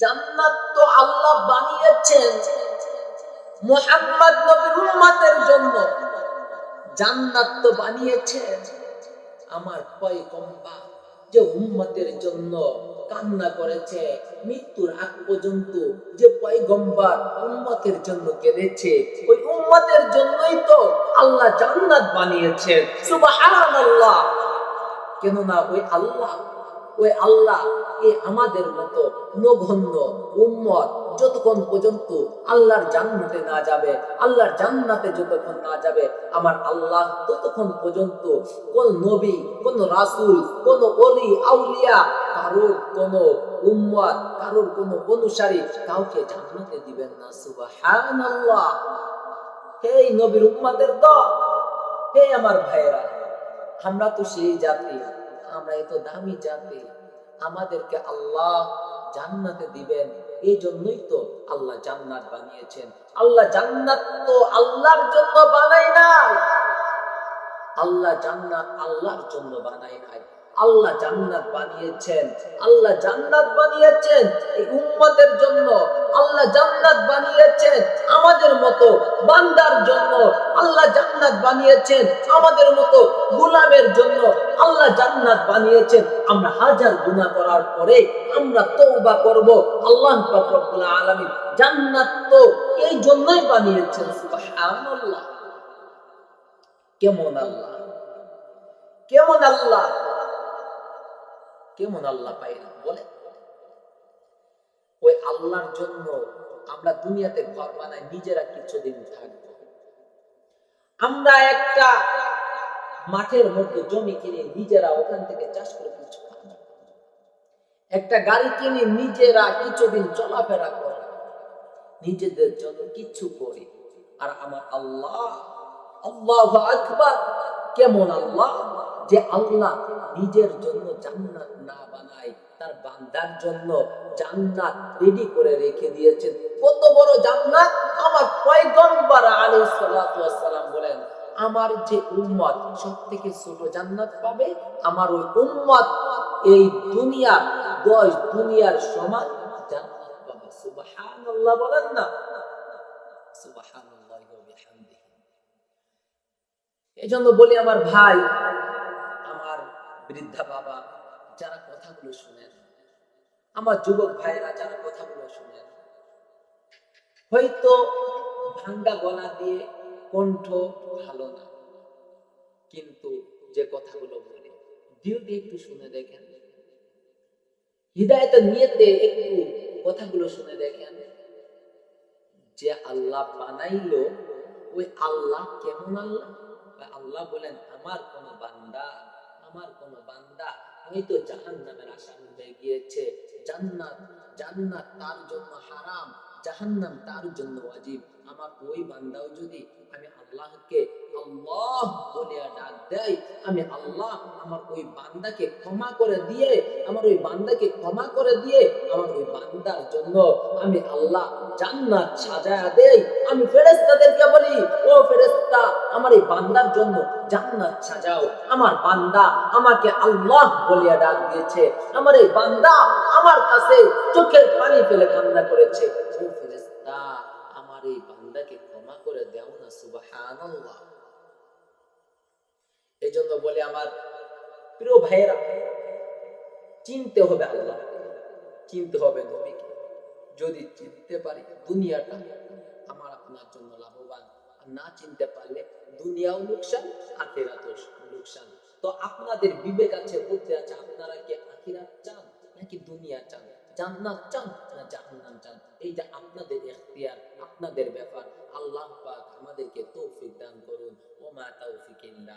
জান্নাত তো আল্লাহ বানিয়েছেন মোহাম্মদ নবীর উম্মতের জন্য। জান্নাত তো বানিয়েছেন আমার পয়গম্বর যে উম্মতের জন্য কান্না করেছে, মৃত্যুর আগ পর্যন্ত যে পয়গম্বর উম্মতের জন্য কেঁদেছে, ওই উম্মতের জন্যই তো আল্লাহ জান্নাত বানিয়েছেন। সুবহানাল্লাহ। কেননা ওই আল্লাহ ওই আল্লাহ এ আমাদের মতো নগণ্য উম্মত যতক্ষণ পর্যন্ত আল্লাহর জান্নাতে না যাবে, আল্লাহর জান্নাতে যতক্ষণ না যাবে, আমার আল্লাহ ততক্ষণ পর্যন্ত কোন নবী, কোন রাসূল, কোন অলি আউলিয়া কারোর কোন উম্মত, কারোর কোন অনুসারী কাউকে জান্নাতে দিবেন না। সুবহানাল্লাহ। হে নবীর উম্মতের দল, হে আমার ভাইয়েরা, আমরা তো সেই জাতি। আমরা এত দামি জাতি, আমাদেরকে আল্লাহ জান্নাতে দিবেন। এই জন্যই তো আল্লাহ জান্নাত বানিয়েছেন। আল্লাহ জান্নাত তো আল্লাহর জন্য বানাই নাই। আল্লাহ জান্নাত আল্লাহর জন্য বানাই নাই। আল্লাহ জান্নাত বানিয়েছেন। আল্লাহ জান্নাত বানিয়েছেন এই উম্মতের জন্য। আল্লাহ জান্নাত বানিয়েছেন আমাদের মতো বান্দার জন্য। আল্লাহ জান্নাত বানিয়েছেন আমাদের মতো গোলামের জন্য। আল্লাহ জান্নাত বানিয়েছেন। আমরা হাজার গুনাহ করার পরে আমরা তওবা করব। আল্লাহ পাক রব্বুল আলামিন জান্নাত তো এই জন্যই বানিয়েছেন। সুবহানাল্লাহ। কেমন আল্লাহ? কেমন আল্লাহ? কেমন আল্লাহ পাই না, বলে? ওই আল্লাহর জন্য আমরা দুনিয়াতে ঘর বানাই, নিজেরা কিছুদিন থাকব। আমরা একটা মাঠের মধ্যে জমি কিনে নিজেরা ওখান থেকে চাষ করে কিছু একটা গাড়ি কিনে নিজেরা কিছুদিন চলাফেরা করে। নিজেদের জন্য কিছু করি। আর আমার আল্লাহ আল্লাহ আকবার, কেমন আল্লাহ? যে আল্লাহ নিজের জন্য জান্নাত না বানায়, তার বান্দার জন্য জান্নাত রেডি করে রেখে দিয়েছেন। কত বড় জান্নাত? আমার পয়গম্বর আলাইহিস সালাতু ওয়াস সালাম বলেন, আমার যে উম্মত সব থেকে ছোট জান্নাত পাবে, আমার ওই উম্মত এই দুনিয়া, দশ দুনিয়ার সমান জান্নাত পাবে। সুবহানাল্লাহ বলেন না। সুবহানাল্লাহি বিহামদিহি। এজন্য বলি আমার ভাই বৃদ্ধা বাবা, যারা কথাগুলো শুনেন। আমার যুবক ভাইরা যারা কথাগুলো শুনেন। হয়তো ভাঙ্গা গলা দিয়ে কণ্ঠ ভালো না, কিন্তু যে কথাগুলো বলি দিয়ে একটু শুনে দেখেন। হৃদায়তের নিয়েতে একটু কথাগুলো শুনে দেখেন। যে আল্লাহ বানাইলো, ওই আল্লাহ কেমন আল্লাহ? আল্লাহ বলেন, আমার কোন বান্দা আমার কোন বান্দা হয়তো জাহান নামের আসামি হয়ে গিয়েছে। জান্নাত জান্নাত তার জন্য হারাম, জাহান্নাম তার জন্য ওয়াজিব। আমার ওই বান্দাও যদি আমি আল্লাহকে আল্লাহ বলে ডাক দেয়, আমি আল্লাহ আমার ওই বান্দাকে ক্ষমা করে দিয়ে, আমার ওই বান্দাকে ক্ষমা করে দিয়ে আমার ওই বান্দার জন্য আমি আল্লাহ জান্নাত সাজায়া দেই। আমি ফেরেশতাদেরকে বলি, ও ফেরেশতা, আমার এই বান্দার জন্য জান্নাত সাজাও। আমার বান্দা আমাকে আল্লাহ বলিয়া ডাক দিয়েছে। আমার এই বান্দা আমার কাছে চোখের পানি ফেলে কান্না করেছে। ও ফেরেশতা, আমার এই বান্দাকে ক্ষমা করে দাও না, সুবহানাল্লাহ। এই জন্য বলে আমার প্রিয় ভাইয়েরা, চিনতে হবে আল্লাহ চিনতে হবে নবীকে। যদি চিনতে পারি দুনিয়াটা, আমার আপনার জন্য লাভবান। না চিনতে পারলে দুনিয়াও লোকসান, আখেরাতও লোকসান। তো আপনাদের বিবেক আছে, বুদ্ধি আছে, আপনারা কি আখিরাত চান নাকি দুনিয়া চান? জান্নাত চান না জাহান্নাম চান? এইটা আপনাদের এখতিয়ার আপনাদের ব্যাপার। আল্লাহ পাক আমাদেরকে তৌফিক দান করুন। ও মা তৌফিক ইন্দা